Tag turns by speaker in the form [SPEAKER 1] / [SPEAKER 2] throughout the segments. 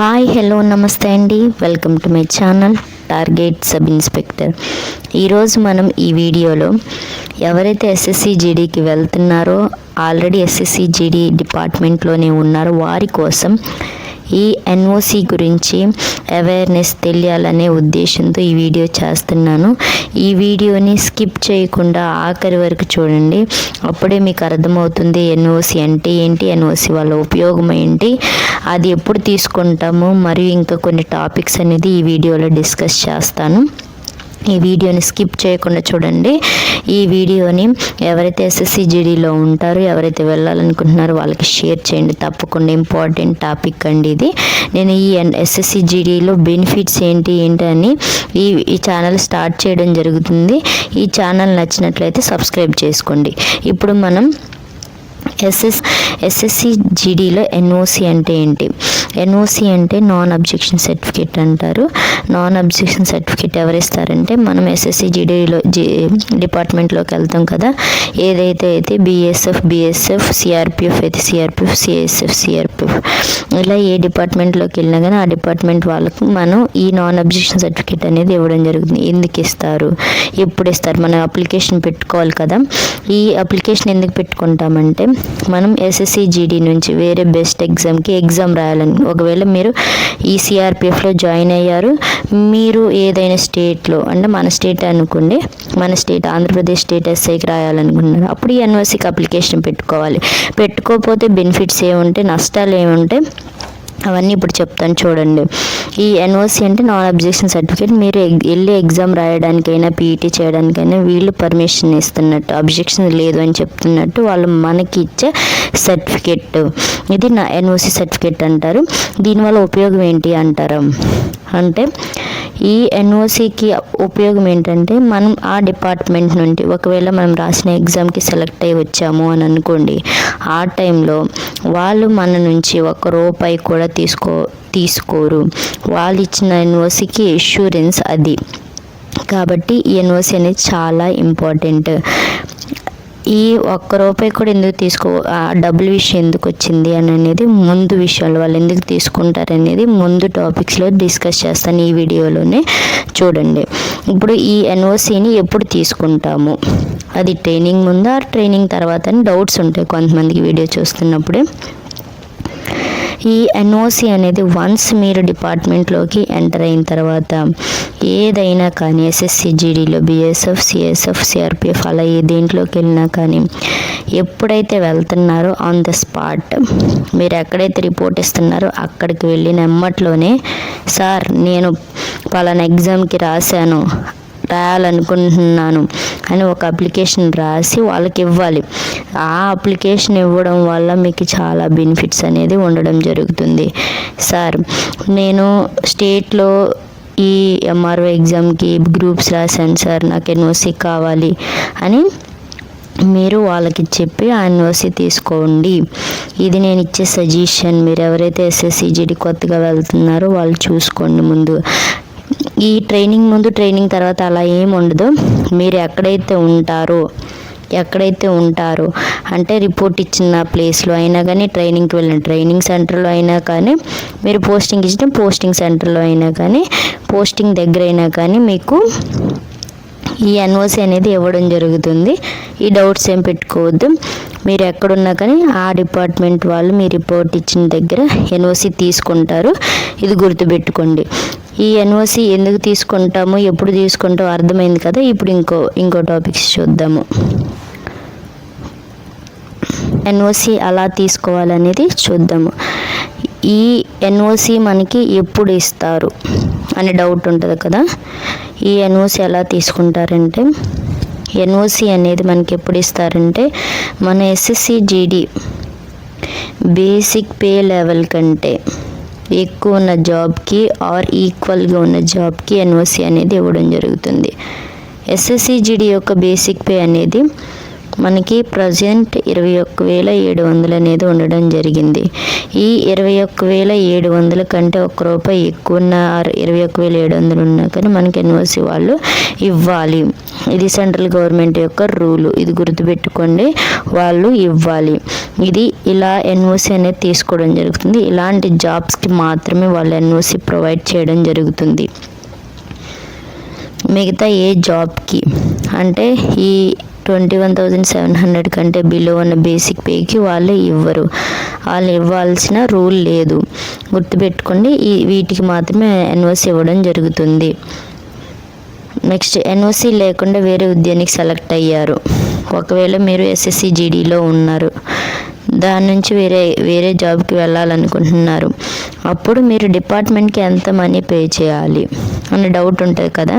[SPEAKER 1] Hi hello నమస్తే అండి. Welcome to my channel target sub inspector. ఈరోజు మనం ఈ వీడియోలో ఎవరైతే ఎస్ఎస్సి జీడీకి వెళ్తున్నారో ఆల్రెడీ ఎస్ఎస్సి జీడీ డిపార్ట్మెంట్లోనే ఉన్నారో వారి కోసం ఈ ఎన్ఓసి గురించి అవేర్నెస్ తెలియాలనే ఉద్దేశంతో ఈ వీడియో చేస్తున్నాను. ఈ వీడియోని స్కిప్ చేయకుండా ఆఖరి వరకు చూడండి. అప్పుడే మీకు అర్థమవుతుంది ఎన్ఓసి అంటే ఏంటి ఎన్ఓసి వల్ల ఉపయోగం ఏంటి అది ఎప్పుడు తీసుకుంటాము మరియు ఇంకా కొన్ని టాపిక్స్ అనేది ఈ వీడియోలో డిస్కస్ చేస్తాను. ఈ వీడియోని స్కిప్ చేయకుండా చూడండి. ఈ వీడియోని ఎవరైతే ఎస్ఎస్సి జీడీలో ఉంటారో ఎవరైతే వెళ్ళాలనుకుంటున్నారో వాళ్ళకి షేర్ చేయండి. తప్పకుండా ఇంపార్టెంట్ టాపిక్ అండి ఇది. నేను ఈ ఎస్ఎస్సి జీడీలో బెనిఫిట్స్ ఏంటి ఏంటి అని ఈ ఈ ఛానల్ స్టార్ట్ చేయడం జరుగుతుంది. ఈ ఛానల్ నచ్చినట్లయితే సబ్స్క్రైబ్ చేసుకోండి. ఇప్పుడు మనం ఎస్ఎస్ ఎస్ఎస్సి జీడీలో ఎన్ఓసి అంటే ఏంటి? ఎన్ఓసి అంటే నాన్ అబ్జెక్షన్ సర్టిఫికేట్ అంటారు. నాన్ అబ్జెక్షన్ సర్టిఫికేట్ ఎవరు ఇస్తారంటే మనం ఎస్ఎస్సి జీడీలో జీ డిపార్ట్మెంట్లోకి వెళ్తాం కదా. ఏదైతే అయితే బీఎస్ఎఫ్ బీఎస్ఎఫ్ సిఆర్పిఎఫ్ అయితే సిఆర్పిఎఫ్ సిఎస్ఎఫ్ సిఆర్పిఎఫ్. ఇలా ఏ డిపార్ట్మెంట్లోకి వెళ్ళినా కానీ ఆ డిపార్ట్మెంట్ వాళ్ళకు మనం ఈ నాన్ అబ్జెక్షన్ సర్టిఫికేట్ అనేది ఇవ్వడం జరుగుతుంది. ఎందుకు ఇస్తారు? ఎప్పుడు ఇస్తారు? మనం అప్లికేషన్ పెట్టుకోవాలి కదా. ఈ అప్లికేషన్ ఎందుకు పెట్టుకుంటామంటే మనం ఎస్ఎస్సి జీడీ నుంచి వేరే బెస్ట్ ఎగ్జామ్కి ఎగ్జామ్ రాయాలని ఒకవేళ మీరు ఈ సిఆర్పిఎఫ్లో జాయిన్ అయ్యారు మీరు ఏదైనా స్టేట్లో అంటే మన స్టేట్ అనుకోండి మన స్టేట్ ఆంధ్రప్రదేశ్ స్టేట్ ఎస్ఐకి రాయాలనుకుంటున్నారు అప్పుడు ఈ ఎన్ఓసికి అప్లికేషన్ పెట్టుకోవాలి. పెట్టుకోకపోతే బెనిఫిట్స్ ఏముంటాయి నష్టాలు ఏముంటాయి? అవన్నీ ఇప్పుడు చెప్తాను చూడండి. ఈ ఎన్ఓసి అంటే నాన్ అబ్జెక్షన్ సర్టిఫికేట్ మీరు వెళ్ళి ఎగ్జామ్ రాయడానికైనా పీఈటీ చేయడానికైనా వీళ్ళు పర్మిషన్ ఇస్తున్నట్టు అబ్జెక్షన్ లేదు అని చెప్తున్నట్టు వాళ్ళు మనకి ఇచ్చే సర్టిఫికేట్ ఇది నా ఎన్ఓసి సర్టిఫికేట్ అంటారు. దీనివల్ల ఉపయోగం ఏంటి అంటారు? అంటే ఈ ఎన్ఓసికి ఉపయోగం ఏంటంటే మనం ఆ డిపార్ట్మెంట్ నుండి ఒకవేళ మనం రాసిన ఎగ్జామ్కి సెలెక్ట్ అయ్యి వచ్చాము అని అనుకోండి ఆ టైంలో వాళ్ళు మన నుంచి ఒక రూపాయి కూడా తీసుకో తీసుకోరు. వాళ్ళు ఇచ్చిన ఎన్ఓసికి ఇన్సూరెన్స్ అది. కాబట్టి ఈ ఎన్ఓసి అనేది చాలా ఇంపార్టెంట్ ఈ ఒక్క రూపాయి కూడా ఎందుకు తీసుకో ఆ డబ్బుల విషయం ఎందుకు వచ్చింది అని అనేది ముందు విషయాలు వాళ్ళు ఎందుకు తీసుకుంటారు అనేది ముందు టాపిక్స్లో డిస్కస్ చేస్తాను ఈ వీడియోలోనే. చూడండి. ఇప్పుడు ఈ ఎన్ఓసిని ఎప్పుడు తీసుకుంటాము? అది ట్రైనింగ్ ముందా ట్రైనింగ్ తర్వాత అని డౌట్స్ ఉంటాయి కొంతమందికి వీడియో చూస్తున్నప్పుడే. ఈ ఎన్ఓసి అనేది వన్స్ మీరు డిపార్ట్మెంట్లోకి ఎంటర్ అయిన తర్వాత ఏదైనా కానీ ఎస్ఎస్సి జీడీలో బిఎస్ఎఫ్ సిఎస్ఎఫ్ సిఆర్పిఎఫ్ అలా ఏ దేంట్లోకి వెళ్ళినా కానీ ఎప్పుడైతే వెళ్తున్నారో ఆన్ ద స్పాట్ మీరు ఎక్కడైతే రిపోర్ట్ ఇస్తున్నారో అక్కడికి వెళ్ళిన ఎమ్మట్లోనే సార్ నేను పలానా ఎగ్జామ్కి రాశాను రాయాలనుకుంటున్నాను అని ఒక అప్లికేషన్ రాసి వాళ్ళకి ఇవ్వాలి. ఆ అప్లికేషన్ ఇవ్వడం వల్ల మీకు చాలా బెనిఫిట్స్ అనేది ఉండడం జరుగుతుంది. సార్ నేను స్టేట్లో ఈ ఎంఆర్ఓ ఎగ్జామ్కి గ్రూప్స్ రాశాను సార్ నాకు ఎన్ఓసి కావాలి అని మీరు వాళ్ళకి చెప్పి ఆ ఎన్ఓసి తీసుకోండి. ఇది నేను ఇచ్చే సజెషన్. మీరు ఎవరైతే ఎస్ఎస్సిజిడి కొత్తగా వెళ్తున్నారో వాళ్ళు చూసుకోండి ముందు. ఈ ట్రైనింగ్ ముందు ట్రైనింగ్ తర్వాత అలా ఏం ఉండదు. మీరు ఎక్కడైతే ఉంటారో ఎక్కడైతే ఉంటారో అంటే రిపోర్ట్ ఇచ్చిన ప్లేస్లో అయినా కానీ ట్రైనింగ్కి వెళ్ళిన ట్రైనింగ్ సెంటర్లో అయినా కానీ మీరు పోస్టింగ్ ఇచ్చిన పోస్టింగ్ సెంటర్లో అయినా కానీ పోస్టింగ్ దగ్గర అయినా కానీ మీకు ఈ ఎన్ఓసి అనేది ఇవ్వడం జరుగుతుంది. ఈ డౌట్స్ ఏం పెట్టుకోవద్దు. మీరు ఎక్కడున్నా కానీ ఆ డిపార్ట్మెంట్ వాళ్ళు మీ రిపోర్ట్ ఇచ్చిన దగ్గర ఎన్ఓసి తీసుకుంటారు. ఇది గుర్తుపెట్టుకోండి. ఈ ఎన్ఓసి ఎందుకు తీసుకుంటాము ఎప్పుడు తీసుకుంటామో అర్థమైంది కదా ఇప్పుడు ఇంకో ఇంకో టాపిక్స్ చూద్దాము. ఎన్ఓసి అలా తీసుకోవాలనేది చూద్దాము. ఈ ఎన్ఓసి మనకి ఎప్పుడు ఇస్తారు అనే డౌట్ ఉంటుంది కదా. ఈ ఎన్ఓసి ఎలా తీసుకుంటారంటే ఎన్ఓసి అనేది మనకి ఎప్పుడు ఇస్తారంటే మన SSC GD basic pay level కంటే. ఎక్కువ ఉన్న జాబ్కి ఆర్ ఈక్వల్గా ఉన్న జాబ్కి ఎన్ఓసి అనేది ఇవ్వడం జరుగుతుంది. ఎస్ఎస్సిజిడి యొక్క బేసిక్ పే అనేది మనకి ప్రజెంట్ ఇరవై ఒక్క వేల ఏడు వందలు అనేది ఉండడం జరిగింది. ఈ ఇరవై ఒక్క వేల ఏడు వందల కంటే ఒక్క రూపాయి ఎక్కువ ఉన్న ఇరవై ఒక్క వేల ఏడు వందలు ఉన్నా కానీ మనకి ఎన్ఓసి వాళ్ళు ఇవ్వాలి. ఇది సెంట్రల్ గవర్నమెంట్ యొక్క రూలు. ఇది గుర్తుపెట్టుకోండి వాళ్ళు ఇవ్వాలి. ఇది ఇలా ఎన్ఓసి అనేది తీసుకోవడం జరుగుతుంది. ఇలాంటి జాబ్స్కి మాత్రమే వాళ్ళు ఎన్ఓసి ప్రొవైడ్ చేయడం జరుగుతుంది. మిగతా ఏ జాబ్కి? అంటే ఈ twenty one thousand seven hundred కంటే బిలో ఉన్న బేసిక్ పేకి వాళ్ళు ఇవ్వరు. వాళ్ళు ఇవ్వాల్సిన రూల్ లేదు. గుర్తుపెట్టుకోండి ఈ వీటికి మాత్రమే ఎన్ఓసి ఇవ్వడం జరుగుతుంది. నెక్స్ట్ ఎన్ఓసి లేకుండా వేరే ఉద్యానికి సెలెక్ట్ అయ్యారు. ఒకవేళ మీరు ఎస్ఎస్సి జీడీలో ఉన్నారు దాని నుంచి వేరే వేరే జాబ్కి వెళ్ళాలనుకుంటున్నారు అప్పుడు మీరు డిపార్ట్మెంట్కి ఎంత మనీ పే చేయాలి? అనే డౌట్ ఉంటుంది కదా.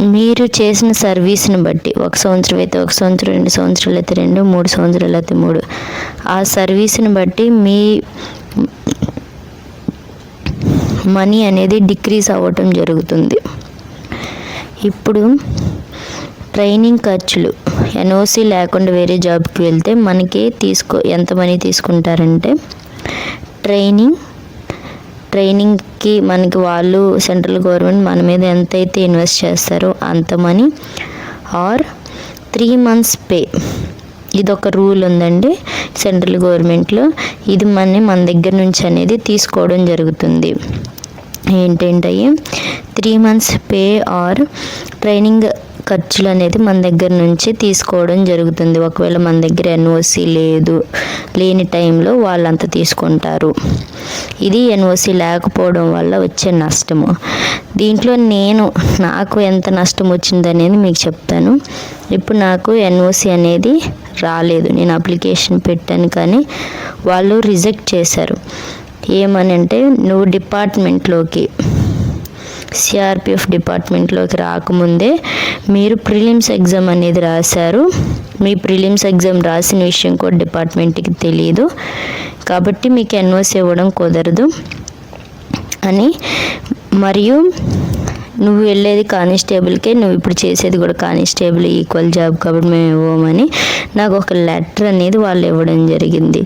[SPEAKER 1] మీరు చేసిన సర్వీస్ని బట్టి ఒక సంవత్సరం అయితే ఒక సంవత్సరం రెండు సంవత్సరాలు అయితే రెండు మూడు సంవత్సరాలు అయితే మూడు. ఆ సర్వీస్ని బట్టి మీ మనీ అనేది డిక్రీస్ అవ్వటం జరుగుతుంది. ఇప్పుడు ట్రైనింగ్ ఖర్చులు. ఎన్ఓసి లేకుండా వేరే జాబ్కి వెళ్తే మనకి తీసుకో ఎంత మనీ తీసుకుంటారంటే ట్రైనింగ్ ట్రైనింగ్కి మనకి వాళ్ళు సెంట్రల్ గవర్నమెంట్ మన మీద ఎంతైతే ఇన్వెస్ట్ చేస్తారో అంత money. Or three months pay. ఇది ఒక రూల్ ఉందండి సెంట్రల్ గవర్నమెంట్లో. ఇది మనీ మన దగ్గర నుంచి అనేది తీసుకోవడం జరుగుతుంది. ఏంటంటే three months pay or training ఖర్చులు అనేది మన దగ్గర నుంచి తీసుకోవడం జరుగుతుంది. ఒకవేళ మన దగ్గర ఎన్ఓసి లేదు లేని టైంలో వాళ్ళంతా తీసుకుంటారు. ఇది ఎన్ఓసి లేకపోవడం వల్ల వచ్చే నష్టము. దీంట్లో నేను నాకు ఎంత నష్టం వచ్చిందనేది మీకు చెప్తాను. ఇప్పుడు నాకు ఎన్ఓసి అనేది రాలేదు. నేను అప్లికేషన్ పెట్టాను కానీ వాళ్ళు రిజెక్ట్ చేశారు. ఏమని అంటే నువ్వు డిపార్ట్మెంట్లోకి సిఆర్పిఎఫ్ డిపార్ట్మెంట్లోకి రాకముందే మీరు ప్రిలిమ్స్ ఎగ్జామ్ అనేది రాశారు. మీ ప్రిలిమ్స్ ఎగ్జామ్ రాసిన విషయం కూడా డిపార్ట్మెంట్కి తెలియదు కాబట్టి మీకు ఎన్ఓసి ఇవ్వడం కుదరదు అని. మరియు నువ్వు వెళ్ళేది కానిస్టేబుల్కే నువ్వు ఇప్పుడు చేసేది కూడా కానిస్టేబుల్ ఈక్వల్ జాబ్ కాబట్టి మేము ఇవ్వమని నాకు ఒక లెటర్ అనేది వాళ్ళు ఇవ్వడం జరిగింది.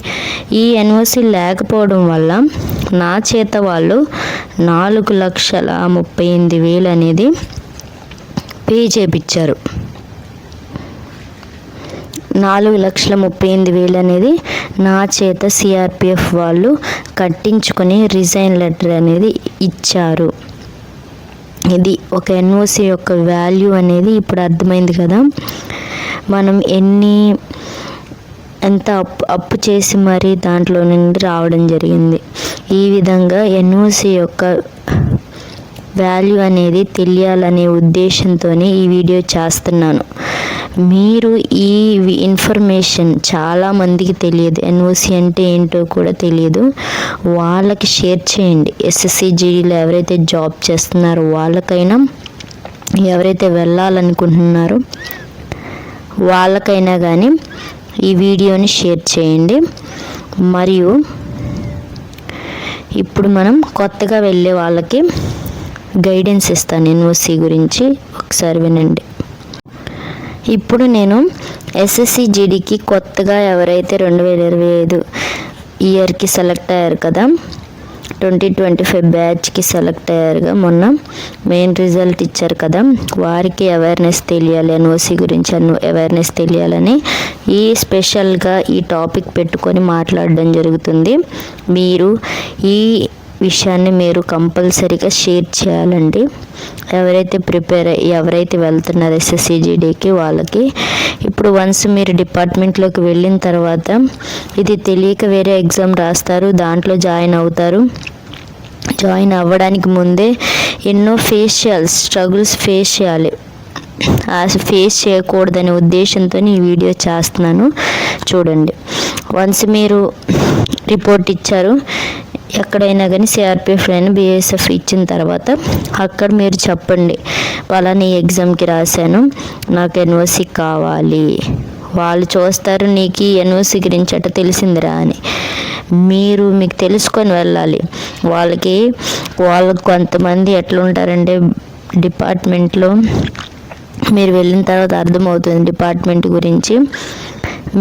[SPEAKER 1] ఈ ఎన్ఓసి లేకపోవడం వల్ల నా చేత వాళ్ళు నాలుగు లక్షల ముప్పై ఎనిమిది వేలు అనేది పే చేపించారు నాలుగు లక్షల ముప్పై ఎనిమిది వేలు అనేది నా చేత సిఆర్పిఎఫ్ వాళ్ళు కట్టించుకొని రిజైన్ లెటర్ అనేది ఇచ్చారు. ఇది ఒక ఎన్ఓసి యొక్క వాల్యూ అనేది ఇప్పుడు అర్థమైంది కదా. మనం ఎన్ని ఎంత అప్పు అప్పు చేసి మరీ దాంట్లో నుండి రావడం జరిగింది. ఈ విధంగా ఎన్ఓసి యొక్క వాల్యూ అనేది తెలియాలనే ఉద్దేశంతో ఈ వీడియో చేస్తున్నాను. మీరు ఈ ఇన్ఫర్మేషన్ చాలామందికి తెలియదు. ఎన్ఓసి అంటే ఏంటో కూడా తెలియదు. వాళ్ళకి షేర్ చేయండి. ఎస్ఎస్సి జీడీలో ఎవరైతే జాబ్ చేస్తున్నారో వాళ్ళకైనా ఎవరైతే వెళ్ళాలనుకుంటున్నారో వాళ్ళకైనా కానీ ఈ వీడియోని షేర్ చేయండి. మరియు ఇప్పుడు మనం కొత్తగా వెళ్ళే వాళ్ళకి గైడెన్స్ ఇస్తాను ఎన్ఓసి గురించి. ఒకసారి వినండి. ఇప్పుడు నేను ఎస్ఎస్సి జీడీకి కొత్తగా ఎవరైతే రెండు వేల ఇరవై ఐదు ఇయర్కి సెలెక్ట్ అయ్యారు కదా ట్వంటీ ట్వంటీ ఫైవ్ బ్యాచ్కి సెలెక్ట్ అయ్యారుగా మొన్న. మెయిన్ రిజల్ట్ ఇచ్చారు కదా. వారికి అవేర్నెస్ తెలియాలి ఎన్ఓసి గురించి అవేర్నెస్ తెలియాలని ఈ స్పెషల్గా ఈ టాపిక్ పెట్టుకొని మాట్లాడడం జరుగుతుంది. మీరు ఈ విషయాన్ని మీరు కంపల్సరీగా షేర్ చేయాలండి. ఎవరైతే ప్రిపేర్ ఎవరైతే వెళ్తున్నారో ఎస్ఎస్సిజిడికి వాళ్ళకి ఇప్పుడు వన్స్ మీరు డిపార్ట్మెంట్లోకి వెళ్ళిన తర్వాత ఇది తెలియక వేరే ఎగ్జామ్ రాస్తారు దాంట్లో జాయిన్ అవుతారు. జాయిన్ అవ్వడానికి ముందే ఎన్నో ఫేస్ చేయాలి స్ట్రగుల్స్ ఫేస్ చేయాలి. ఫేస్ చేయకూడదనే ఉద్దేశంతో ఈ వీడియో చేస్తున్నాను. చూడండి. వన్స్ మీరు రిపోర్ట్ ఇచ్చారు ఎక్కడైనా కానీ సిఆర్పిఎఫ్ అయినా బిఎస్ఎఫ్ ఇచ్చిన తర్వాత అక్కడ మీరు చెప్పండి. పలానా ఎగ్జామ్కి రాశాను. నాకు ఎన్ఓసి కావాలి. వాళ్ళు చూస్తారు నీకు ఎన్ఓసి గురించి అట్ట తెలిసిందిరా అని. మీరు మీకు తెలుసుకొని వెళ్ళాలి. వాళ్ళకి వాళ్ళకి కొంతమంది ఎట్లుంటారంటే డిపార్ట్మెంట్లో మీరు వెళ్ళిన తర్వాత అర్థమవుతుంది డిపార్ట్మెంట్ గురించి.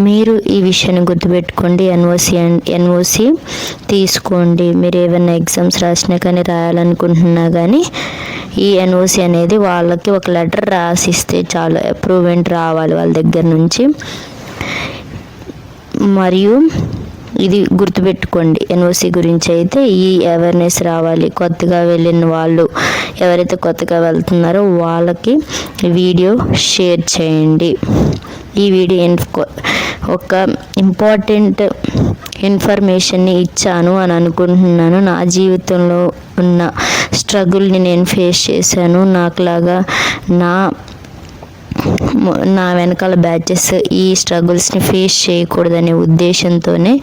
[SPEAKER 1] మీరు ఈ విషయాన్ని గుర్తుపెట్టుకోండి ఎన్ఓసి ఎన్ఓసి తీసుకోండి. మీరు ఏమైనా ఎగ్జామ్స్ రాసినా కానీ రాయాలనుకుంటున్నా కానీ ఈ ఎన్ఓసి అనేది వాళ్ళకి ఒక లెటర్ రాసిస్తే చాలు అప్రూవ్మెంట్ రావాలి వాళ్ళ దగ్గర నుంచి. మరియు ఇది గుర్తుపెట్టుకోండి ఎన్ఓసి గురించి అయితే ఈ అవేర్నెస్ రావాలి. కొత్తగా వెళ్ళిన వాళ్ళు ఎవరైతే కొత్తగా వెళ్తున్నారో వాళ్ళకి వీడియో షేర్ చేయండి. ఈ వీడియో ఇన్ఫో ఒక ఇంపార్టెంట్ ఇన్ఫర్మేషన్ని ఇచ్చాను అని అనుకుంటున్నాను. నా జీవితంలో ఉన్న స్ట్రగుల్ని నేను ఫేస్ చేశాను. నాకులాగా నా నా వెనకాల బ్యాచెస్ ఈ స్ట్రగుల్స్ని ఫేస్ చేయకూడదనే ఉద్దేశంతోనే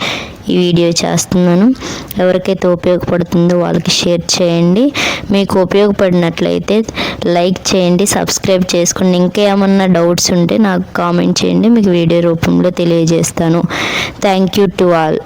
[SPEAKER 1] ఈ వీడియో చేస్తున్నాను. ఎవరికైతే ఉపయోగపడుతుందో వాళ్ళకి షేర్ చేయండి. మీకు ఉపయోగపడినట్లయితే లైక్ చేయండి సబ్స్క్రైబ్ చేసుకోండి. ఇంకా ఏమన్నా డౌట్స్ ఉంటే నాకు కామెంట్ చేయండి. మీకు వీడియో రూపంలో తెలియజేస్తాను. Thank you to all.